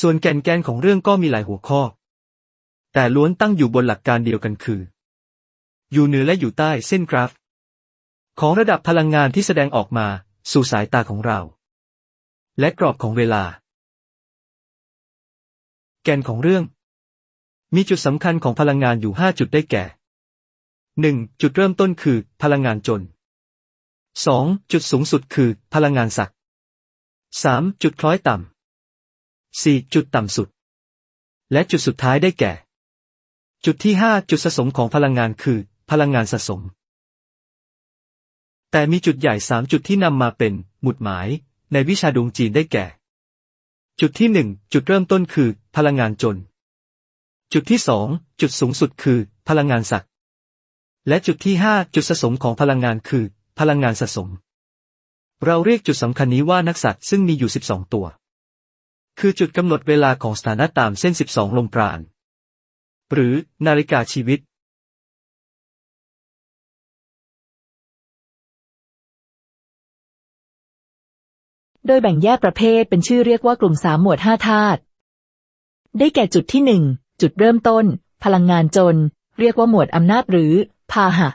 ส่วนแก่นแกนของเรื่องก็มีหลายหัวข้อ แต่ล้วนตั้งอยู่บนหลักการเดียวกันคือ อยู่เหนือและอยู่ใต้เส้นกราฟ ของระดับพลังงานที่แสดงออกมาสู่สายตาของเรา และกรอบของเวลา แกนของเรื่อง มีจุดสำคัญของพลังงานอยู่ 5 จุดได้แก่ 1. จุดเริ่มต้นคือ พลังงานจน 2. จุดสูงสุดคือ พลังงานศักดิ์ 3. จุดคล้อยต่ำ 4. จุดต่ำสุด และจุดสุดท้ายได้แก่ จุดที่5จุดสะสมของพลังงานคือ พลังงานสะสม แต่มีจุดใหญ่3จุดที่นำมาเป็น หมุดหมาย ในวิชาดวงจีนได้แก่ จุดที่1จุดเริ่มต้นคือ พลังงานจน จุดที่2จุดสูงสุดคือ พลังงานศักดิ์และจุดที่5จุดสะสมของพลังงานคือ พลังงานสะสม เราเรียกจุดสำคัญนี้ว่านักสัตว์ซึ่งมีอยู่ 12 ตัว คือจุดกำหนดเวลาของสถานะตามเส้น 12 ลมปราณ หรือนาฬิกาชีวิต โดยแบ่งแยกประเภทเป็นชื่อเรียกว่ากลุ่มสามหมวดห้าธาตุ ได้แก่จุดที่หนึ่ง จุดเริ่มต้น พลังงานจน เรียกว่าหมวดอำนาจหรือ พาหะ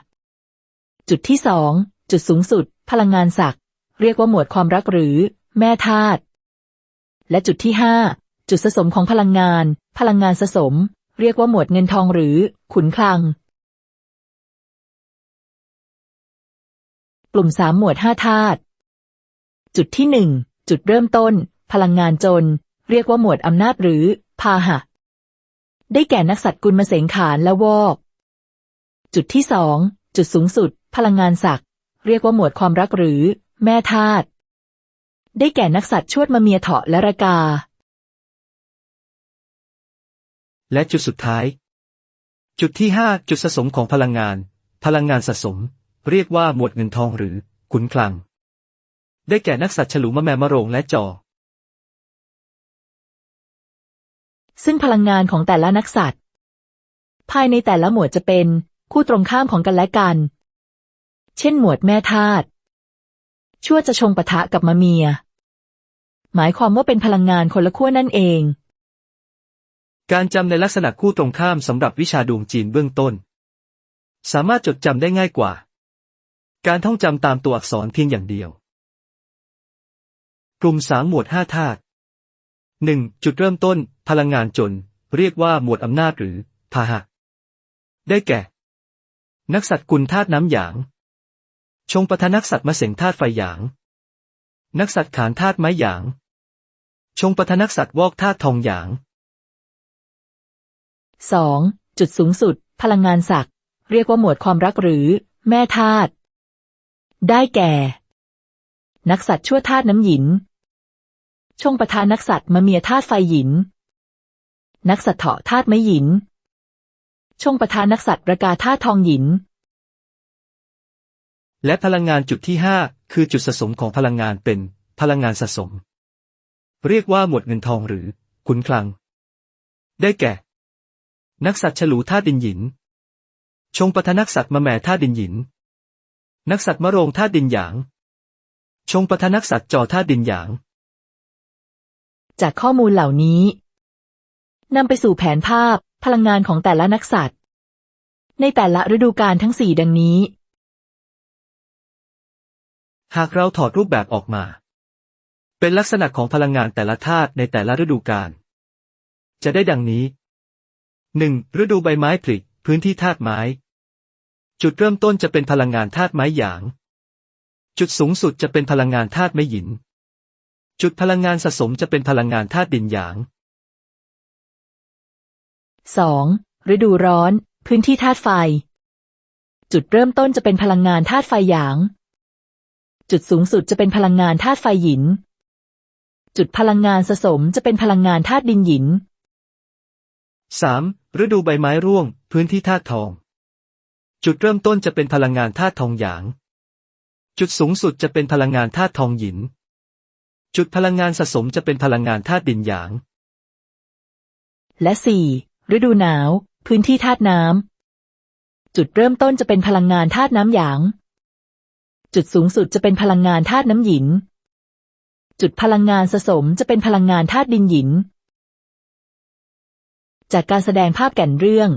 จุดที่สอง จุดสูงสุด พลังงานศักดิ์เรียกว่าหมวดความรักหรือ แม่ธาตุ และจุดที่ห้าจุดสะสมของพลังงาน พลังงานสะสม เรียกว่าหมวดเงินทองหรือขุนคลัง กลุ่มสามหมวดห้าธาตุจุดที่หนึ่งจุดเริ่มต้น พลังงานจน เรียกว่าหมวดอำนาจหรือพาหะ ได้แก่นักสัตว์กุลมเสงขานและวอก จุดที่สองจุดสูงสุด พลังงานศักดิ์เรียกว่าหมวดความรักหรือ แม่ธาตุ ได้แก่นักสัตว์ชวดมาเมียเถาะและระกา และจุดสุดท้าย จุดที่ 5 จุดสะสมของพลังงาน พลังงานสะสม เรียกว่าหมวดเงินทองหรือขุนคลัง ได้แก่นักสัตว์ฉลูมะแมมะโรงและจอ ซึ่งพลังงานของแต่ละนักสัตว์ ภายในแต่ละหมวดจะเป็นคู่ตรงข้ามของกันและกัน เช่นหมวดแม่ธาตุชั่วจะชงปะทะกับมะเมีย หมายความว่าเป็นพลังงานคนละขั้วนั่นเอง การจำในลักษณะคู่ตรงข้ามสำหรับวิชาดวงจีนเบื้องต้น สามารถจดจำได้ง่ายกว่า การท่องจำตามตัวอักษรเพียงอย่างเดียว กลุ่มสามหมวดห้าธาตุหนึ่งจุดเริ่มต้น พลังงานจน เรียกว่าหมวดอำนาจหรือพาหะ ได้แก่ นักสัตว์กุลธาตุน้ำหยาง ชงปทนักสัตว์มะเสงธาตุไฟหยาง นักสัตว์ขานธาตุไม้หยาง ชงปทนักสัตว์วอกธาตุทองหยางสองจุดสูงสุด พลังงานศักดิ์เรียกว่าหมวดความรักหรือ แม่ธาตุได้แก่ นักสัตว์ชั่วธาตุน้ำหยิน ชงปทานักสัตว์มะเมียธาตุไฟหยิน นักสัตว์เถาะธาตุไม้หยิน ชงปทานักสัตว์ระกาธาตุทองหยิน และพลังงานจุดที่ 5 คือจุดสะสมของพลังงานเป็นพลังงานสะสม เรียกว่าหมวดเงินทองหรือขุนคลัง ได้แก่ นักสัตว์ฉลูธาตุดินหยิน ชงปทนักสัตว์มะแม่ธาตุดินหยิน นักสัตว์มะโรงธาตุดินหยาง ชงปทนักสัตว์จอธาตุดินหยาง จากข้อมูลเหล่านี้นำไปสู่แผนภาพพลังงานของแต่ละนักสัตว์ ในแต่ละฤดูกาลทั้งสี่ดังนี้ หากเราถอดรูปแบบออกมา เป็นลักษณะของพลังงานแต่ละธาตุในแต่ละฤดูกาลจะได้ดังนี้ 1. ฤดูใบไม้ผลิพื้นที่ธาตุไม้ จุดเริ่มต้นจะเป็นพลังงานธาตุไม้หยาง จุดสูงสุดจะเป็นพลังงานธาตุไม้หยิน จุดพลังงานสะสมจะเป็นพลังงานธาตุดินหยาง 2. ฤดูร้อน พื้นที่ธาตุไฟ จุดเริ่มต้นจะเป็นพลังงานธาตุไฟหยาง จุดสูงสุดจะเป็นพลังงานธาตุไฟหยิน จุดพลังงานสะสมจะเป็นพลังงานธาตุดินหยิน 3. ฤดูใบไม้ร่วง พื้นที่ธาตุทอง จุดเริ่มต้นจะเป็นพลังงานธาตุทองหยาง จุดสูงสุดจะเป็นพลังงานธาตุทองหยิน จุดพลังงานสะสมจะเป็นพลังงานธาตุดินหยาง และ 4. ฤดูหนาว พื้นที่ธาตุน้ำ จุดเริ่มต้นจะเป็นพลังงานธาตุน้ำหยาง จุดสูงสุดจะเป็นพลังงานธาตุน้ำหยิน จุดพลังงานสะสมจะเป็นพลังงานธาตุดินหยิน จากการแสดงภาพแก่นเรื่อง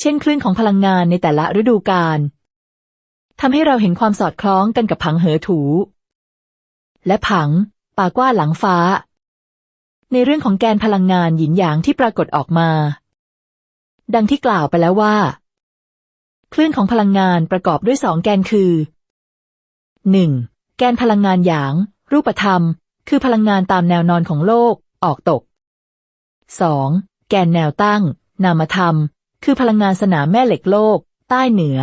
เช่นคลื่นของพลังงานในแต่ละฤดูกาลทำให้เราเห็นความสอดคล้องกันกับผังเหอถู และผังป่ากว้าหลังฟ้า ในเรื่องของแกนพลังงานหยินหยางที่ปรากฏออกมา ดังที่กล่าวไปแล้วว่า คลื่นของพลังงานประกอบด้วยสองแกนคือ 1. แกนพลังงานหยาง รูปธรรม คือพลังงานตามแนวนอนของโลก ออกตก 2. แกนแนวตั้ง นามธรรม คือพลังงานสนามแม่เหล็กโลก ใต้เหนือ